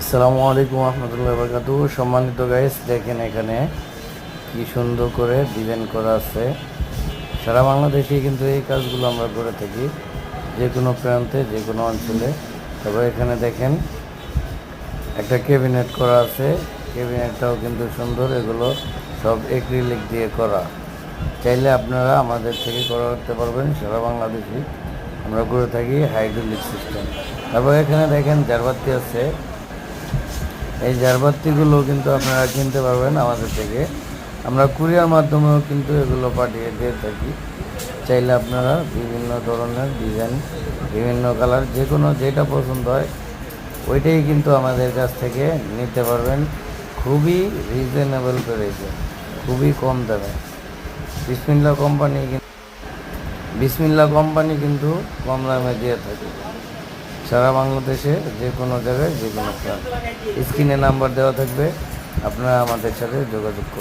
আসসালামু আলাইকুম রহমতুল্লাহ বরকাত সম্মানিত গাইস দেখেন এখানে কি সুন্দর করে ডিজাইন করা আছে। সারা বাংলাদেশে কিন্তু এই কাজগুলো আমরা করে থাকি, যে কোনো প্রান্তে, যে কোনো অঞ্চলে। তবে এখানে দেখেন একটা ক্যাবিনেট করা আছে। ক্যাবিনেটটাও কিন্তু সুন্দর, এগুলো সব এক্রিলিক দিয়ে করা। চাইলে আপনারা আমাদের থেকে করা করাতে পারবেন, সারা বাংলাদেশে আমরা করে থাকি হাইড্রোলিক সিস্টেম তারপর এখানে দেখেন জারবাতি আছে। এই জারবাতিগুলো কিন্তু আপনারা কিনতে পারবেন আমাদের থেকে। আমরা কুরিয়ার মাধ্যমেও কিন্তু এগুলো পাঠিয়ে দিয়ে থাকি। চাইলে আপনারা বিভিন্ন ধরনের ডিজাইন, বিভিন্ন কালার যে কোনো যেটা পছন্দ হয়, ওইটাই কিন্তু আমাদের কাছ থেকে নিতে পারবেন। খুবই রিজনেবল করেছে খুবই কম দামে। বিসমিল্লা কোম্পানি কিন্তু বিসমিল্লা কোম্পানি কিন্তু কম দামে দিয়ে থাকে। সারা বাংলাদেশে যে কোনো জায়গায় যে কোনো স্ক্রিনে নাম্বার দেওয়া থাকবে, আপনারা আমাদের সাথে যোগাযোগ করুন।